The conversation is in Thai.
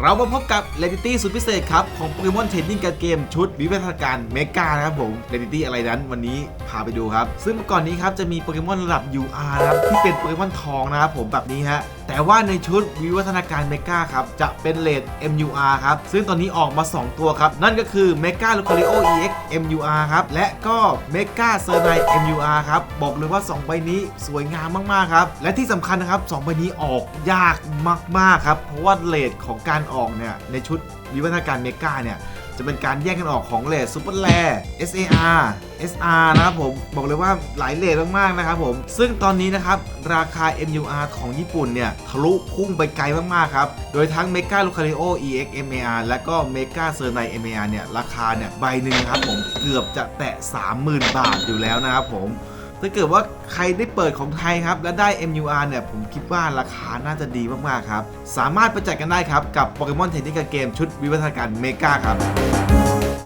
เรามาพบกับเลดิตี้สุดพิเศษครับ ของโปเกมอนเทรนนิ่งการเกมชุดวิวัฒนาการเมกานะครับผมเลดิตี้อะไรนั้นวันนี้พาไปดูครับ ซึ่งเมื่อก่อนนี้ครับจะมีโปเกมอนระดับ UR ครับที่เป็นโปเกมอนทองนะครับผมแบบนี้ฮะ แต่ว่าในชุดวิวัฒนาการเมกาครับ จะเป็นเลด MUR ครับ ซึ่งตอนนี้ออกมา 2 ตัวครับ นั่นก็คือเมกาลูคาริโอ EX MUR ครับ และก็เมกาเซอร์ไน MUR ครับ บอกเลยว่า 2 ใบนี้สวยงามมาก ๆ ครับ และที่สำคัญนะครับ 2 ใบนี้ออกยากมาก ๆ ครับ เพราะว่าเลทของการออกเนี่ยในชุดวิวัฒนาการเมกาเนี่ย จะเป็นการแยกกันออกของเลทซูเปอร์แล SAR SR นะครับผม บอกเลยว่าหลายเลทมากๆนะครับผม ซึ่งตอนนี้นะครับ ราคา MUR ของญี่ปุ่นเนี่ย ทะลุพุ่งไปไกลมากๆครับ โดยทั้ง Mega Lucario EX MAR และก็ Mega c e r n i MAR เนี่ย ราคาเนี่ย ใบหนึ่งครับผมเกือบจะแตะ 30,000 บาทอยู่แล้วนะครับผม ถ้าเกิดว่าใครได้เปิดของไทยครับ และได้ MUR เนี่ย ผมคิดว่าราคาน่าจะดีมาก ๆ ครับ สามารถไปจัดกันได้ครับ กับโปเกมอนเทนนิคเกมชุดวิวัฒนาการเมกาครับ